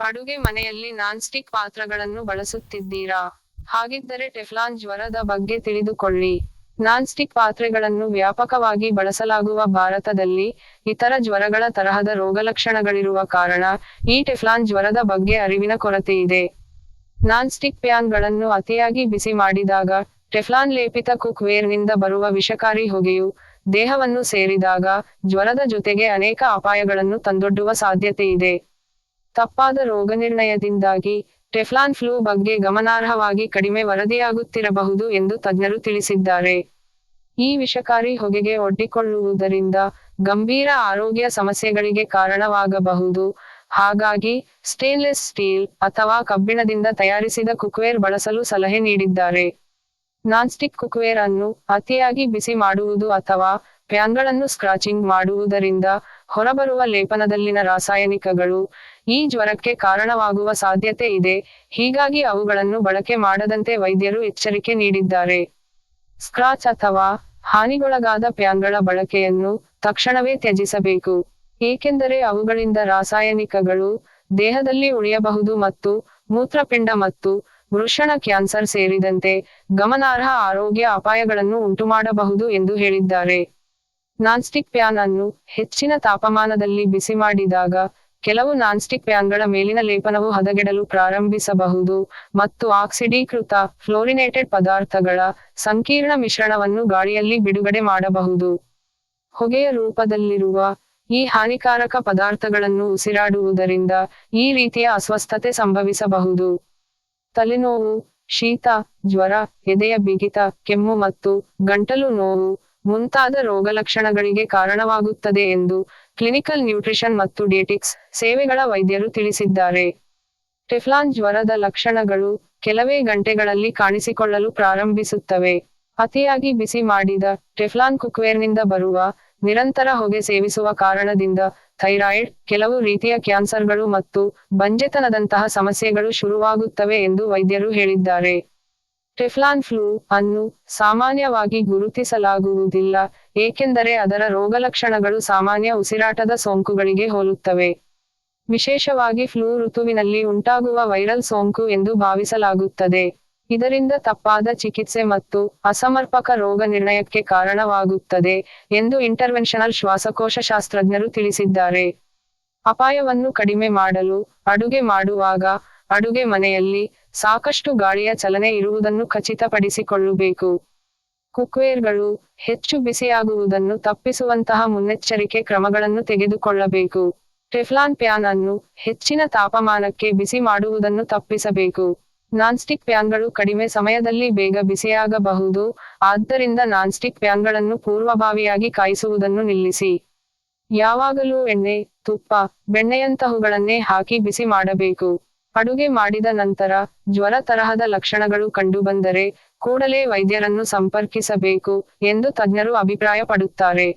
ಅಡುಗೆ ಮನೆಯಲ್ಲಿ non stick ಪಾತ್ರಗಳನ್ನು ಬಳಸುತ್ತಿದ್ದೀರಾ? ಹಾಗಿದ್ದರೆ ಟೆಫ್ಲಾನ್ ಜ್ವರದ ಬಗ್ಗೆ ತಿಳಿದುಕೊಳ್ಳಿ. ನಾನ್ ಸ್ಟಿಕ್ ಪಾತ್ರೆಗಳನ್ನು ವ್ಯಾಪಕವಾಗಿ ಬಳಸಲಾಗುವ ಭಾರತದಲ್ಲಿ ಇತರ ಜ್ವರಗಳ ತರಹದ ರೋಗಲಕ್ಷಣಗಳಿರುವ ಕಾರಣ ಈ ಟೆಫ್ಲಾನ್ ಜ್ವರದ ಬಗ್ಗೆ ಅರಿವಿನ ಕೊರತೆಯಿದೆ ನಾನ್ಸ್ಟಿಕ್ ಪ್ಯಾನ್ಗಳನ್ನು ಅತಿಯಾಗಿ ಬಿಸಿ ಮಾಡಿದಾಗ ಟೆಫ್ಲಾನ್ ಲೇಪಿತ ಕುಕ್ ವೇರ್ನಿಂದ ಬರುವ ವಿಷಕಾರಿ ಹೊಗೆಯು ದೇಹವನ್ನು ಸೇರಿದಾಗ ಜ್ವರದ ಜೊತೆಗೆ ಅನೇಕ ಅಪಾಯಗಳನ್ನು ತಂದೊಡ್ಡುವ ಸಾಧ್ಯತೆಯಿದೆ ತಪ್ಪಾದ ರೋಗನಿರ್ಣಯದಿಂದಾಗಿ ಟೆಫ್ಲಾನ್ ಫ್ಲೂ ಬಗ್ಗೆ ಗಮನಾರ್ಹವಾಗಿ ಕಡಿಮೆ ವರದಿಯಾಗುತ್ತಿರಬಹುದು ಎಂದು ತಜ್ಞರು ತಿಳಿಸಿದ್ದಾರೆ. ಈ ವಿಷಕಾರಿ ಹೊಗೆಗೆ ಒಡ್ಡಿಕೊಳ್ಳುವುದರಿಂದ ಗಂಭೀರ ಆರೋಗ್ಯ ಸಮಸ್ಯೆಗಳಿಗೆ ಕಾರಣವಾಗಬಹುದು. ಹಾಗಾಗಿ ಸ್ಟೇನ್ಲೆಸ್ ಸ್ಟೀಲ್ ಅಥವಾ ಕಬ್ಬಿಣದಿಂದ ತಯಾರಿಸಿದ ಕುಕ್ವೇರ್ ಬಳಸಲು ಸಲಹೆ ನೀಡಿದ್ದಾರೆ. ನಾನ್ಸ್ಟಿಕ್ ಕುಕ್ವೇರ್ ಅನ್ನು ಅತಿಯಾಗಿ ಬಿಸಿ ಮಾಡುವುದು ಅಥವಾ ಪ್ಯಾನ್ಗಳನ್ನು ಸ್ಕ್ರಾಚಿಂಗ್ ಮಾಡುವುದರಿಂದ ಹೊರಬರುವ ಲೇಪನದಲ್ಲಿನ ರಾಸಾಯನಿಕಗಳು ಈ ಜ್ವರಕ್ಕೆ ಕಾರಣವಾಗುವ ಸಾಧ್ಯತೆ ಇದೆ, ಹೀಗಾಗಿ ಅವುಗಳನ್ನು ಬಳಕೆ ಮಾಡದಂತೆ ವೈದ್ಯರು ಎಚ್ಚರಿಕೆ ನೀಡಿದ್ದಾರೆ. ಸ್ಕ್ರಾಚ್ ಅಥವಾ ಹಾನಿಗೊಳಗಾದ ಪ್ಯಾನ್ಗಳ ಬಳಕೆಯನ್ನು ತಕ್ಷಣವೇ ತ್ಯಜಿಸಬೇಕು, ಏಕೆಂದರೆ ಅವುಗಳಿಂದ ರಾಸಾಯನಿಕಗಳು ದೇಹದಲ್ಲಿ ಉಳಿಯಬಹುದು ಮತ್ತು ಮೂತ್ರಪಿಂಡ ಮತ್ತು ವೃಷಣ ಕ್ಯಾನ್ಸರ್ ಸೇರಿದಂತೆ ಗಮನಾರ್ಹ ಆರೋಗ್ಯ ಅಪಾಯಗಳನ್ನು ಉಂಟುಮಾಡಬಹುದು ಎಂದು ಹೇಳಿದ್ದಾರೆ. ನಾನ್ಸ್ಟಿಕ್ ಪ್ಯಾನ್ ಅನ್ನು ಹೆಚ್ಚಿನ ತಾಪಮಾನದಲ್ಲಿ ಬಿಸಿ ಮಾಡಿದಾಗ ಕೆಲವು ನಾನ್ಸ್ಟಿಕ್ ಪ್ಯಾನ್ಗಳ ಮೇಲಿನ ಲೇಪನವು ಹದಗೆಡಲು ಪ್ರಾರಂಭಿಸಬಹುದು ಮತ್ತು ಆಕ್ಸಿಡೀಕೃತ ಫ್ಲೋರಿನೇಟೆಡ್ ಪದಾರ್ಥಗಳ ಸಂಕೀರ್ಣ ಮಿಶ್ರಣವನ್ನು ಗಾಳಿಯಲ್ಲಿ ಬಿಡುಗಡೆ ಮಾಡಬಹುದು. ಹೊಗೆಯ ರೂಪದಲ್ಲಿರುವ ಈ ಹಾನಿಕಾರಕ ಪದಾರ್ಥಗಳನ್ನು ಉಸಿರಾಡುವುದರಿಂದ ಈ ರೀತಿಯ ಅಸ್ವಸ್ಥತೆ ಸಂಭವಿಸಬಹುದು. ತಲೆನೋವು, ಶೀತ, ಜ್ವರ, ಎದೆಯ ಬಿಗಿತ, ಕೆಮ್ಮು ಮತ್ತು ಗಂಟಲು ನೋವು ಮುಂತಾದ ರೋಗಲಕ್ಷಣಗಳಿಗೆ ಕಾರಣವಾಗುತ್ತದೆ ಎಂದು ಕ್ಲಿನಿಕಲ್ ನ್ಯೂಟ್ರಿಷನ್ ಮತ್ತು ಡೇಟಿಕ್ಸ್ ಸೇವೆಗಳ ವೈದ್ಯರು ತಿಳಿಸಿದ್ದಾರೆ. ಟೆಫ್ಲಾನ್ ಜ್ವರದ ಲಕ್ಷಣಗಳು ಕೆಲವೇ ಗಂಟೆಗಳಲ್ಲಿ ಕಾಣಿಸಿಕೊಳ್ಳಲು ಪ್ರಾರಂಭಿಸುತ್ತವೆ. ಅತಿಯಾಗಿ ಬಿಸಿ ಮಾಡಿದ ಟೆಫ್ಲಾನ್ ಕುಕ್ವೇರ್ನಿಂದ ಬರುವ ನಿರಂತರ ಹೊಗೆ ಸೇವಿಸುವ ಕಾರಣದಿಂದ ಥೈರಾಯ್ಡ್, ಕೆಲವು ರೀತಿಯ ಕ್ಯಾನ್ಸರ್ಗಳು ಮತ್ತು ಬಂಜೆತನದಂತಹ ಸಮಸ್ಯೆಗಳು ಶುರುವಾಗುತ್ತವೆ ಎಂದು ವೈದ್ಯರು ಹೇಳಿದ್ದಾರೆ. ಟೆಫ್ಲಾನ್ ಫ್ಲೂ ಅನ್ನು ಸಾಮಾನ್ಯವಾಗಿ ಗುರುತಿಸಲಾಗುವುದಿಲ್ಲ, ಏಕೆಂದರೆ ಅದರ ರೋಗಲಕ್ಷಣಗಳು ಸಾಮಾನ್ಯ ಉಸಿರಾಟದ ಸೋಂಕುಗಳಿಗೆ ಹೋಲುತ್ತವೆ. ವಿಶೇಷವಾಗಿ ಫ್ಲೂ ಋತುವಿನಲ್ಲಿ ಉಂಟಾಗುವ ವೈರಲ್ ಸೋಂಕು ಎಂದು ಭಾವಿಸಲಾಗುತ್ತದೆ. ಇದರಿಂದ ತಪ್ಪಾದ ಚಿಕಿತ್ಸೆ ಮತ್ತು ಅಸಮರ್ಪಕ ರೋಗ ನಿರ್ಣಯಕ್ಕೆ ಕಾರಣವಾಗುತ್ತದೆ ಎಂದು ಇಂಟರ್ವೆನ್ಷನಲ್ ಶ್ವಾಸಕೋಶ ಶಾಸ್ತ್ರಜ್ಞರು ತಿಳಿಸಿದ್ದಾರೆ. ಅಪಾಯವನ್ನು ಕಡಿಮೆ ಮಾಡಲು, ಅಡುಗೆ ಮಾಡುವಾಗ ಅಡುಗೆ ಮನೆಯಲ್ಲಿ ಸಾಕಷ್ಟು ಗಾಳಿಯ ಚಲನೆ ಇರುವುದನ್ನು ಖಚಿತಪಡಿಸಿಕೊಳ್ಳಬೇಕು. ಕುಕ್ವೇರ್ಗಳು ಹೆಚ್ಚು ಬಿಸಿಯಾಗುವುದನ್ನು ತಪ್ಪಿಸುವಂತಹ ಮುನ್ನೆಚ್ಚರಿಕೆ ಕ್ರಮಗಳನ್ನು ತೆಗೆದುಕೊಳ್ಳಬೇಕು. ಟೆಫ್ಲಾನ್ ಪ್ಯಾನ್ ಅನ್ನು ಹೆಚ್ಚಿನ ತಾಪಮಾನಕ್ಕೆ ಬಿಸಿ ಮಾಡುವುದನ್ನು ತಪ್ಪಿಸಬೇಕು. ನಾನ್ಸ್ಟಿಕ್ ಪ್ಯಾನ್ಗಳು ಕಡಿಮೆ ಸಮಯದಲ್ಲಿ ಬೇಗ ಬಿಸಿಯಾಗಬಹುದು, ಆದ್ದರಿಂದ ನಾನ್ಸ್ಟಿಕ್ ಪ್ಯಾನ್ಗಳನ್ನು ಪೂರ್ವಭಾವಿಯಾಗಿ ಕಾಯಿಸುವುದನ್ನು ನಿಲ್ಲಿಸಿ. ಯಾವಾಗಲೂ ಎಣ್ಣೆ, ತುಪ್ಪ ಬೆಣ್ಣೆಯಂತಹುಗಳನ್ನೇ ಹಾಕಿ ಬಿಸಿ ಮಾಡಬೇಕು. ಅಡುಗೆ ಮಾಡಿದ ನಂತರ ಜ್ವರ ತರಹದ ಲಕ್ಷಣಗಳು ಕಂಡುಬಂದರೆ ಕೂಡಲೇ ವೈದ್ಯರನ್ನು ಸಂಪರ್ಕಿಸಬೇಕು ಎಂದು ತಜ್ಞರು ಅಭಿಪ್ರಾಯಪಡುತ್ತಾರೆ.